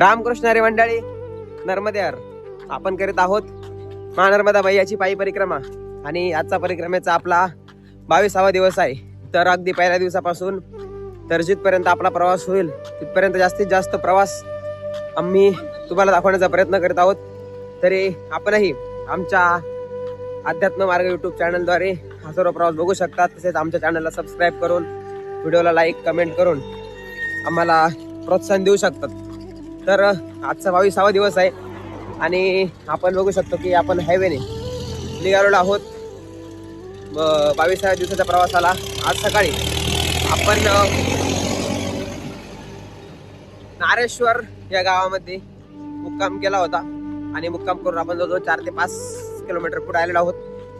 रामकृष्ण हरी मंडळी नर्मदेवर आपण करीत आहोत महानर्मदा भैयाची पायी परिक्रमा. आणि आजचा परिक्रमेचा आपला बावीसावा दिवस आहे. तर अगदी पहिल्या दिवसापासून तर जिथपर्यंत आपला प्रवास होईल तिथपर्यंत जास्तीत जास्त प्रवास आम्ही तुम्हाला दाखवण्याचा प्रयत्न करीत आहोत. तरी आपणही आमच्या अध्यात्म मार्ग यूट्यूब चॅनलद्वारे हा सर्व प्रवास बघू शकता. तसेच आमच्या चॅनलला सबस्क्राईब करून व्हिडिओला लाईक कमेंट करून आम्हाला प्रोत्साहन देऊ शकतात. तर आजचा बावीसावा दिवस आहे आणि आपण बघू शकतो की आपण हायवेने निघालेलो आहोत. ब- बावीसाव्या दिवसाच्या प्रवासाला आज सकाळी आपण नारेश्वर या गावामध्ये मुक्काम केला होता आणि मुक्काम करून आपण जवळजवळ चार ते पाच किलोमीटर पुढे आलेलो आहोत.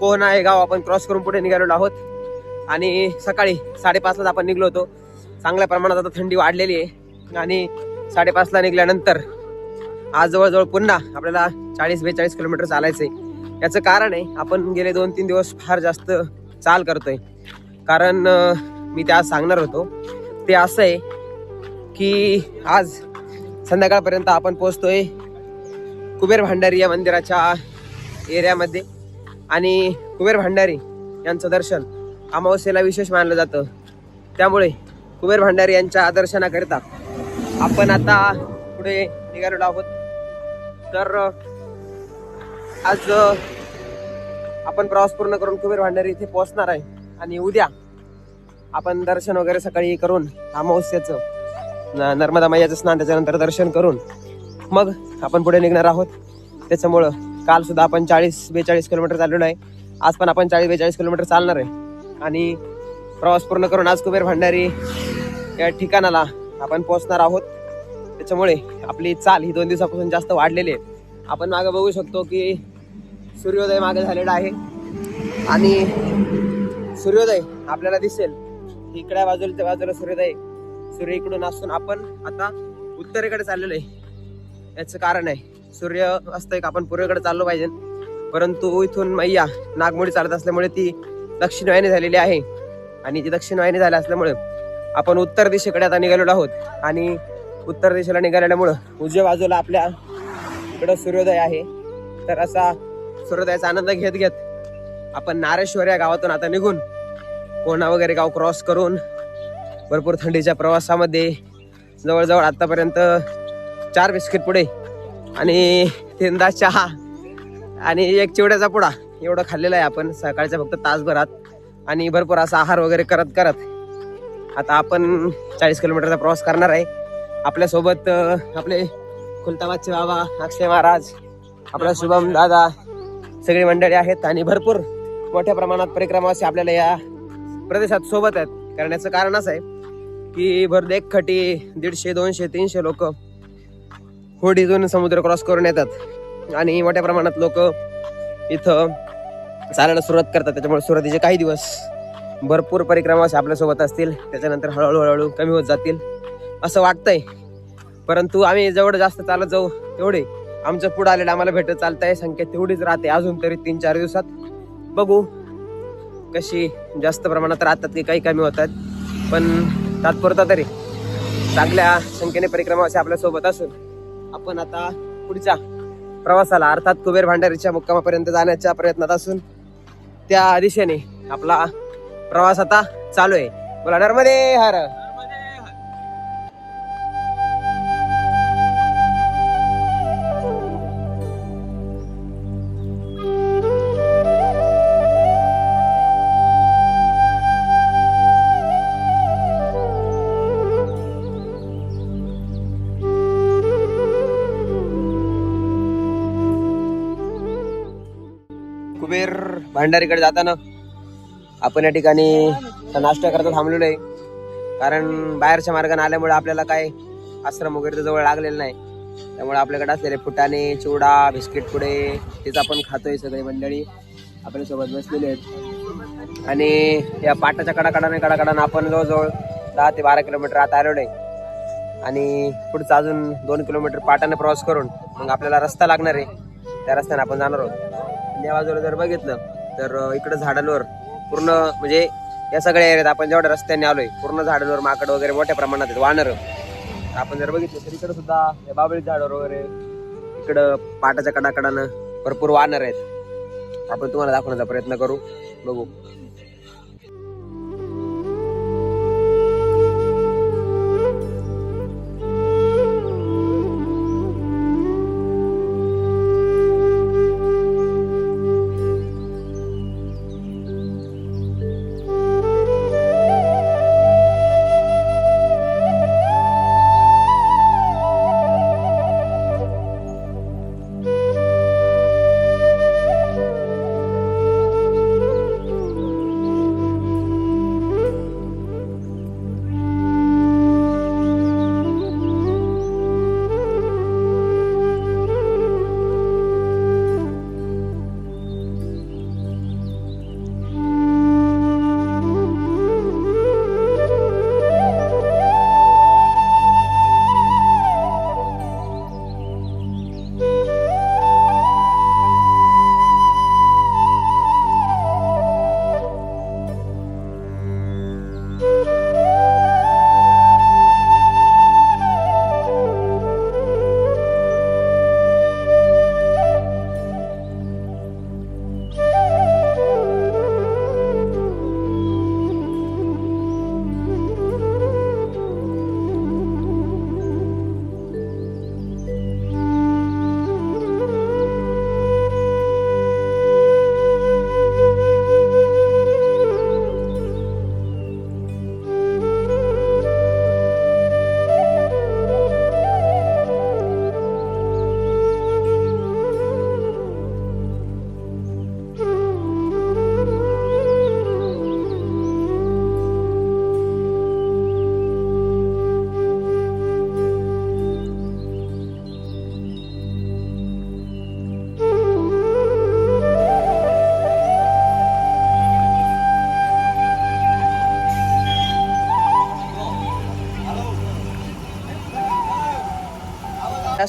कोहना हे गाव आपण क्रॉस करून पुढे निघालेलो आहोत आणि सकाळी साडेपाचलाच आपण निघलो होतो. चांगल्या प्रमाणात आता थंडी वाढलेली आहे आणि साडेपाचला निघाल्यानंतर आज जवळजवळ पुन्हा आपल्याला चाळीस बेचाळीस किलोमीटर चालायचंय. याचं कारण आहे आपण गेले दोन तीन दिवस फार जास्त चाल करतोय. कारण मी ते आज सांगणार होतो. ते असं आहे की आज संध्याकाळपर्यंत आपण पोचतोय कुबेर भांडारी या मंदिराच्या एरियामध्ये. आणि कुबेर भांडारी यांचं दर्शन अमावस्येला विशेष मानलं जातं. त्यामुळे कुबेर भांडारी यांच्या दर्शनाकरिता आपण आता पुढे निघालेलो आहोत. तर आज आपण प्रवास पूर्ण करून कुबेर भांडारी इथे पोहोचणार आहे. आणि उद्या आपण दर्शन वगैरे सकाळी करून अमावस्याचं नर्मदा मैयाचं स्नान त्याच्यानंतर दर्शन करून मग आपण पुढे निघणार आहोत. त्याच्यामुळं काल सुद्धा आपण चाळीस बेचाळीस किलोमीटर चाललेलो आहे आज पण आपण चाळीस बेचाळीस किलोमीटर चालणार आहे. आणि प्रवास पूर्ण करून आज कुबेर भांडारी या ठिकाणाला आपण पोहोचणार आहोत. त्याच्यामुळे आपली चाल ही दोन दिवसापासून जास्त वाढलेली आहे. आपण मागे बघू शकतो की सूर्योदय मागे झालेला आहे. आणि सूर्योदय आपल्याला दिसेल. इकड्या बाजूला त्या बाजूला सूर्योदय सूर्य इकडून असून आपण आता उत्तरेकडे चाललेलो आहे. याचं कारण आहे सूर्य असतं एक आपण पूर्वेकडे चाललो पाहिजे. परंतु इथून मैया नागमोडी चालत असल्यामुळे ती दक्षिण वाहिनी झालेली आहे. आणि ती दक्षिण वाहिनी झाली असल्यामुळे आपण उत्तर दिशेकडे आता निघालेलो आहोत. आणि उत्तर दिशेला निघालेल्यामुळं उजव्या बाजूला आपल्या इकडं सूर्योदय आहे. तर असा सूर्योदयाचा आनंद घेत घेत आपण नारेश्वर या गावातून आता निघून कोणा वगैरे गाव क्रॉस करून भरपूर थंडीच्या प्रवासामध्ये जवळजवळ आतापर्यंत चार बिस्किट पुढे आणि तीनदा चहा आणि एक चिवड्याचा पुडा एवढं खाल्लेला आहे आपण. सकाळच्या फक्त तासभरात आणि भरपूर असा आहार वगैरे करत करत आता आपण चाळीस किलोमीटरचा प्रवास करणार आहे. आपल्यासोबत आपले खुलताबादचे बाबा अक्षय महाराज आपला शुभम दादा सगळी मंडळी आहेत आणि भरपूर मोठ्या प्रमाणात परिक्रमावासी आपल्याला या प्रदेशात सोबत आहेत. करण्याचं कारण असं आहे की भर एक खटी दीडशे दोनशे तीनशे लोक होडीतून समुद्र क्रॉस करून येतात. आणि मोठ्या प्रमाणात लोक इथं चालायला सुरुवात करतात. त्याच्यामुळे सुरुवातीचे काही दिवस भरपूर परिक्रमा आपल्यासोबत असतील. त्याच्यानंतर हळूहळू हळूहळू कमी होत जातील. असं वाटतंय. परंतु आम्ही जेवढं जास्त चालत जाऊ तेवढे आमचं पुढं आलेलं आम्हाला भेटत चालतंय. संख्या तेवढीच राहते अजून तरी तीन चार दिवसात. बघू कशी जास्त प्रमाणात राहतात की काही कमी होतात. पण तात्पुरता तरी चांगल्या संख्येने परिक्रमा असे आपल्यासोबत असून आपण आता पुढच्या प्रवासाला अर्थात कुबेर भांडारीच्या मुक्कामापर्यंत जाण्याच्या प्रयत्नात असून त्या दिशेने आपला प्रवास आता चालू आहे. बोला नर्मदे हर. कुबेर भांडारीकडे जाताना आपण या ठिकाणी नाश्ता करता थांबलेलो आहे. कारण बाहेरच्या मार्गाने आल्यामुळे आपल्याला काय आश्रम वगैरे तर जवळ लागलेलं नाही. त्यामुळे आपल्याकडे असलेले फुटाणे चिवडा बिस्किट पुडे तेच आपण खातोय सगळे मंडळी. आपल्यासोबत बसलेले आहेत. आणि या पाटाच्या कडाकडाने कडाकडाने आपण जवळजवळ दहा ते बारा किलोमीटर आता आलेलो आहे. आणि पुढचं अजून दोन किलोमीटर पाटाने प्रवास करून मग आपल्याला रस्ता लागणार आहे. त्या रस्त्याने आपण जाणार आहोत. या बाजूला जर बघितलं तर इकडं झाडांवर पूर्ण म्हणजे या सगळ्या एरियात आपण जेवढ्या रस्त्याने आलोय पूर्ण झाडांवर माकड वगैरे मोठ्या प्रमाणात आहेत वानर. आपण जर बघितलं तर इकडे सुद्धा या बाबळी झाडावर वगैरे इकडं पाटाच्या कडाकडानं भरपूर वानर आहेत. आपण तुम्हाला दाखवण्याचा प्रयत्न करू. बघू.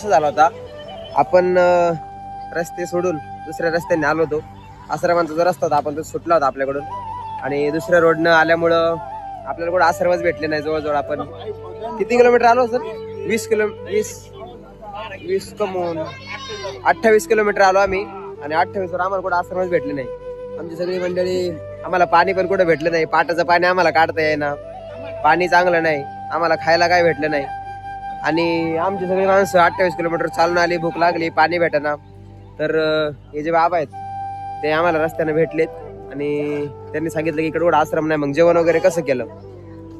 असं झाला होता. आपण रस्ते सोडून दुसऱ्या रस्त्याने आलो होतो. आश्रमांचा जो रस्ता होता आपण तो सुटला होता आपल्याकडून. आणि दुसऱ्या रोडनं आल्यामुळं आपल्याला कुठं आश्रमच भेटले नाही जवळजवळ आपण. किती किलोमीटर आलो सर? वीस किलो वीस वीस कमून अठ्ठावीस किलोमीटर आलो आम्ही. आणि अठ्ठावीसवर आम्हाला कुठं आश्रमच भेटले नाही. आमची सगळी मंडळी आम्हाला पाणी पण कुठं भेटलं नाही. पाटाचं पाणी आम्हाला काढता येईना. पाणी चांगलं नाही. आम्हाला खायला काय भेटलं नाही. आणि आमची सगळी माणसं अठ्ठावीस किलोमीटर चालून आली भूक लागली पाणी भेटेना. तर हे जे बाबा आहेत ते आम्हाला रस्त्याने भेटलेत आणि त्यांनी सांगितलं की इकडे कुठं आश्रम नाही मग जेवण वगैरे कसं केलं?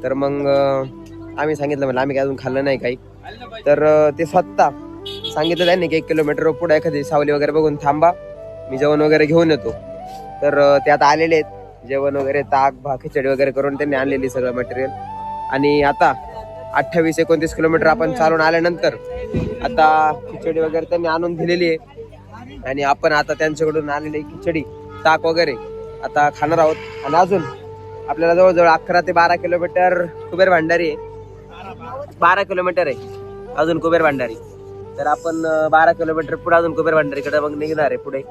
तर मग आम्ही सांगितलं म्हणजे आम्ही काय अजून खाल्लं नाही काही. तर ते स्वतः सांगितलं त्यांनी की एक किलोमीटर पुढे एखादी सावली वगैरे बघून थांबा मी जेवण वगैरे घेऊन येतो. तर ते आता आलेले आहेत. जेवण वगैरे ताक भा खिचडी वगैरे करून त्यांनी आणलेली सगळं मटेरियल आणि आता अठ्ठावीस एकोणतीस किलोमीटर आपण चालून आल्यानंतर आता खिचडी वगैरे त्यांनी आणून दिलेली आहे. आणि आपण आता त्यांच्याकडून आलेली खिचडी ताक वगैरे आता खाणार आहोत. आणि अजून आपल्याला जवळजवळ अकरा ते बारा किलोमीटर कुबेर भांडारी आहे. बारा किलोमीटर आहे. अजून कुबेर भांडारी. तर आपण बारा किलोमीटर पुढे अजून कुबेर भांडारीकडे मग निघणार आहे पुढे.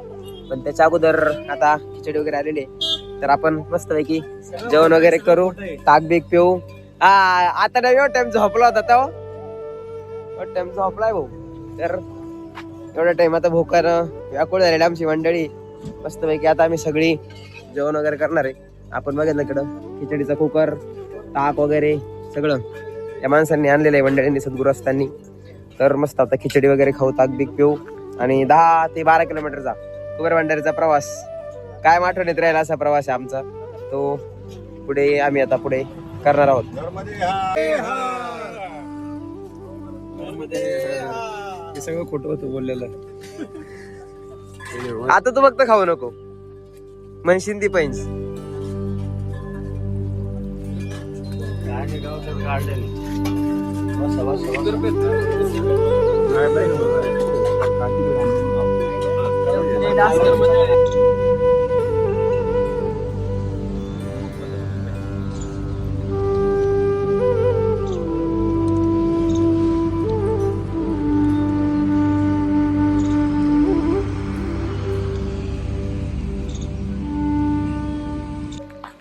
पण त्याच्या अगोदर आता खिचडी वगैरे आलेली आहे. तर आपण मस्तपैकी जेवण वगैरे करू ताक बीक पिऊ हा आता नाही एवढा टाइम झोपला होता तो. टाइम झोपलाय भाऊ. तर एवढा टाइम आता भोकर व्याकुळ झालेली आमची मंडळी. मस्तपैकी आता आम्ही सगळी जेवण वगैरे करणार आहे. आपण बघितलं इकडं खिचडीचा कुकर ताक वगैरे सगळं. या माणसांनी आणलेलं आहे मंडळींनी सद्गुरस्तांनी तर मस्त आता खिचडी वगैरे खाऊ ताक बीक पिऊ. आणि दहा ते बारा किलोमीटरचा कुबेर भंडारीचा प्रवास. काय आठवणीत राहिला असा प्रवास आहे आमचा. तो पुढे आम्ही आता पुढे करणार आहोत. हे. सगळं खोटं होतं बोललेलं. आता तू फक्त खाऊ नको. म्हणशीन ती पैंस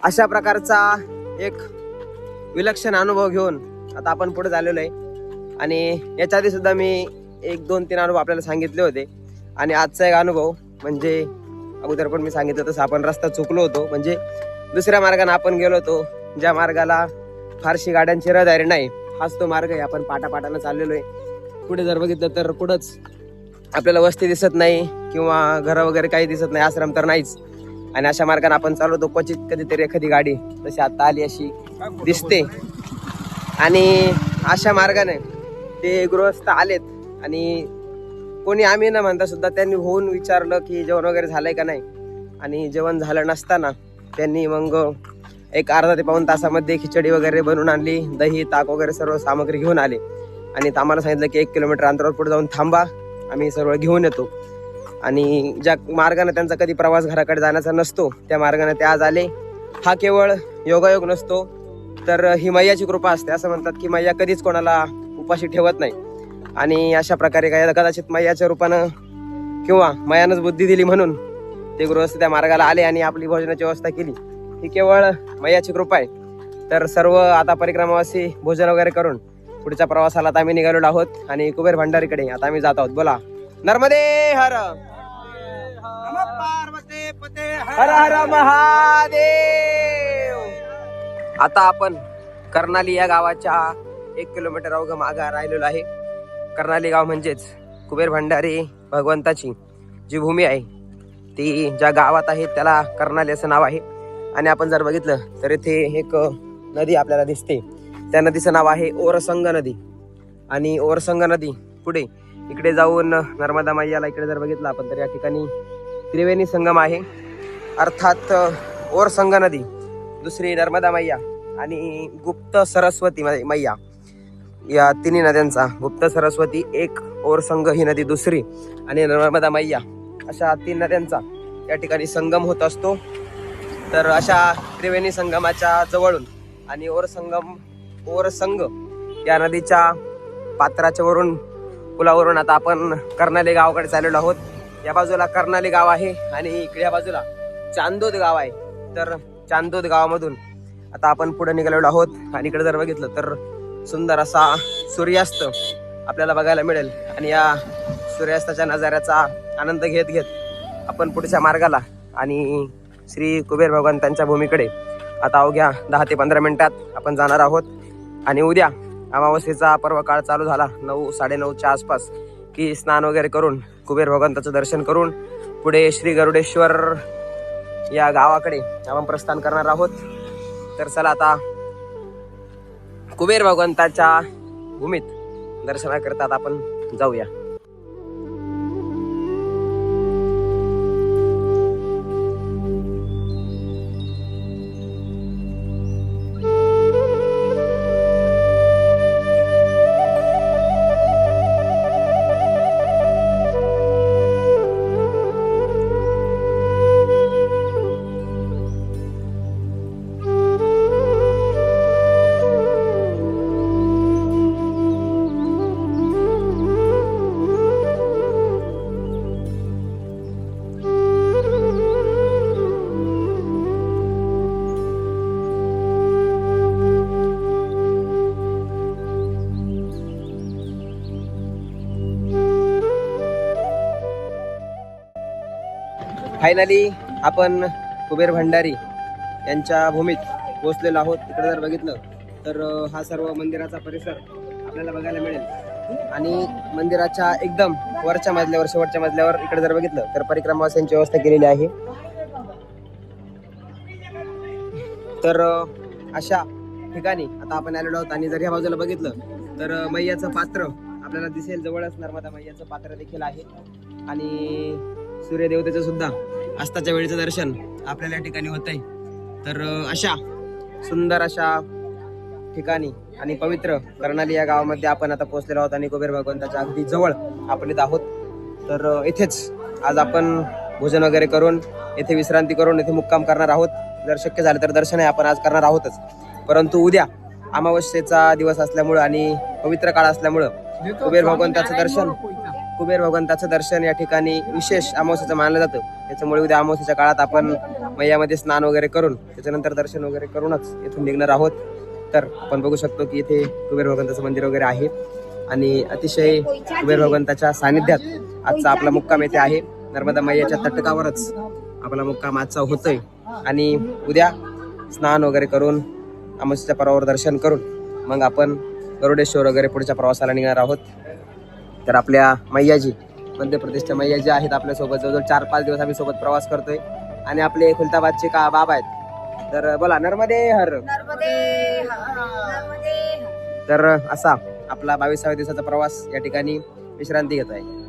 अशा प्रकारचा एक विलक्षण अनुभव घेऊन आता आपण पुढे झालेलो आहे. आणि याच्या आधी सुद्धा मी एक दोन तीन अनुभव आपल्याला सांगितले होते. आणि आजचा एक अनुभव म्हणजे अगोदर पण मी सांगितलं तसं आपण रस्ता चुकलो होतो. म्हणजे दुसऱ्या मार्गाने आपण गेलो होतो ज्या मार्गाला फारशी गाड्यांची रहदारी नाही हाच तो मार्ग आहे. आपण पाटापाटानं चाललेलो आहे. पुढे जर बघितलं तर पुढंच आपल्याला वस्ती दिसत नाही किंवा घरं वगैरे काही दिसत नाही आश्रम तर नाहीच. आणि अशा मार्गाने आपण चालवतो क्वचित कधीतरी एखादी गाडी तशी आता आली अशी दिसते. आणि अशा मार्गाने ते गृहस्थ आलेत. आणि कोणी आम्ही न म्हणता सुद्धा त्यांनी होऊन विचारलं की जेवण वगैरे झालंय का नाही. आणि जेवण झालं नसताना त्यांनी मग एक अर्धा ते पाऊन तासामध्ये खिचडी वगैरे बनवून आणली. दही ताक वगैरे सर्व सामग्री घेऊन आले. आणि आम्हाला सांगितलं की एक किलोमीटर अंतरावर पुढे जाऊन थांबा. आम्ही सर्व घेऊन येतो. आणि ज्या मार्गाने त्यांचा कधी प्रवास घराकडे जाण्याचा नसतो त्या मार्गाने ते आज आले. हा केवळ योगायोग नसतो तर ही मैयाची कृपा असते. असं म्हणतात की मैया कधीच कोणाला उपाशी ठेवत नाही. आणि अशा प्रकारे काय कदाचित मैयाच्या रूपानं किंवा मयानंच बुद्धी दिली म्हणून ते गृहस्थ त्या मार्गाला आले आणि आपली भोजनाची व्यवस्था केली. ही केवळ मैयाची कृपा आहे. तर सर्व आता परिक्रमावासी भोजन वगैरे करून पुढच्या प्रवासाला आता आम्ही निघालेलो आहोत आणि कुबेर भंडारीकडे आता आम्ही जात आहोत. बोला. नर्मदे हर! हर हर महादेव. आता आपण कर्नाली या गावाच्या एक किलोमीटर अवघं मागा राहिलेलो आहे. कर्नाली गाव म्हणजेच कुबेर भंडारी भगवंताची जी भूमी आहे ती ज्या गावात आहे त्याला कर्नाली असं नाव आहे. आणि आपण जर बघितलं तर इथे एक नदी आपल्याला दिसते. त्या नदीचं नाव आहे ओरसंग नदी. आणि ओरसंग नदी पुढे इकडे जाऊन नर्मदा मैयाला इकडे जर बघितलं आपण तर या ठिकाणी त्रिवेणी संगम आहे. अर्थात ओरसंग नदी दुसरी नर्मदा मैया आणि गुप्त सरस्वती मै- मैया. या तिन्ही नद्यांचा गुप्त सरस्वती एक ओरसंग ही नदी दुसरी आणि नर्मदा मैया. अशा तीन नद्यांचा या ठिकाणी संगम होत असतो. तर अशा त्रिवेणी संगमाच्या जवळून आणि ओरसंगम ओरसंग या नदीच्या पात्राच्या वरून पुलावरून आता आपण कर्नाले गावाकडे चाललेलो आहोत. या बाजूला कर्नाली गाव आहे आणि इकडे या बाजूला चांदोद गाव आहे. तर चांदोद गावामधून आता आपण पुढे निघालेलो आहोत आणि इकडे जर बघितलं तर सुंदर असा सूर्यास्त आपल्याला बघायला मिळेल. आणि या सूर्यास्ताच्या नजाऱ्याचा आनंद घेत घेत आपण पुढच्या मार्गाला आणि श्री कुबेर भगवंतांच्या भूमीकडे आता अवघ्या दहा ते पंधरा मिनिटात आपण जाणार आहोत. आणि उद्या अमावस्येचा पर्व काळ चालू झाला. नऊ साडेनऊच्या आसपास की स्नान वगैरे करून कुबेर भगवंताचं दर्शन करून पुढे श्री गरुडेश्वर या गावाकडे आपण प्रस्थान करणार आहोत. तर चला आता कुबेर भगवंताच्या भूमीत दर्शनाकरता आपण जाऊया. फायनली आपण कुबेर भंडारी यांच्या भूमीत पोहोचलेलो आहोत. तिकडे जर बघितलं तर हा सर्व मंदिराचा परिसर आपल्याला बघायला मिळेल. आणि मंदिराच्या एकदम वरच्या मजल्यावर शेवटच्या मजल्यावर इकडे जर बघितलं तर परिक्रमावास्यांची व्यवस्था केलेली आहे. तर अशा ठिकाणी आता आपण आलेलो आहोत. आणि जर ह्या बाजूला बघितलं तर मैयाचं पात्र आपल्याला दिसेल. जवळच नर्मदा मैयाचं पात्र देखील आहे. आणि सूर्यदेवतेचं सुद्धा अस्ताच्या वेळेचं दर्शन आपल्याला या ठिकाणी होत आहे तर अशा सुंदर अशा ठिकाणी आणि पवित्र कर्णाली या गावामध्ये आपण आता पोहोचलेलो आहोत आणि कुबेर भगवंताच्या अगदी जवळ आपण इथं आहोत. तर इथेच आज आपण भोजन वगैरे करून येथे विश्रांती करून येथे मुक्काम करणार आहोत. जर शक्य झालं तर दर्शन आहे आपण आज करणार आहोतच. परंतु उद्या अमावस्येचा दिवस असल्यामुळं आणि पवित्र काळ असल्यामुळं कुबेर भगवंताचं दर्शन कुबेर भगवंताचं दर्शन या ठिकाणी विशेष अमावस्याचं मानलं जातं. त्याच्यामुळे उद्या अमावस्याच्या काळात आपण मैयामध्ये स्नान वगैरे करून त्याच्यानंतर दर्शन वगैरे करूनच इथून निघणार आहोत. तर आपण बघू शकतो की इथे कुबेर भगवंताचं मंदिर वगैरे आहे आणि अतिशय कुबेर भगवंताच्या सानिध्यात आजचा आपला मुक्काम येथे आहे. नर्मदा मैयाच्या तटकावरच आपला मुक्काम आजचा होतोय. आणि उद्या स्नान वगैरे करून अमावस्याच्या पर्वावर दर्शन करून मग आपण गरुडेश्वर वगैरे पुढच्या प्रवासाला निघणार आहोत. तर आपल्या मैयाजी मध्य प्रदेशच्या मैयाजी आहेत आपल्यासोबत. जवळजवळ चार पाच दिवस आम्ही सोबत प्रवास करतोय. आणि आपले खुलताबादचे का बाबा आहेत. तर बोला नर्मदे हर. तर असा आपला बावीसाव्या दिवसाचा प्रवास या ठिकाणी विश्रांती घेत आहे.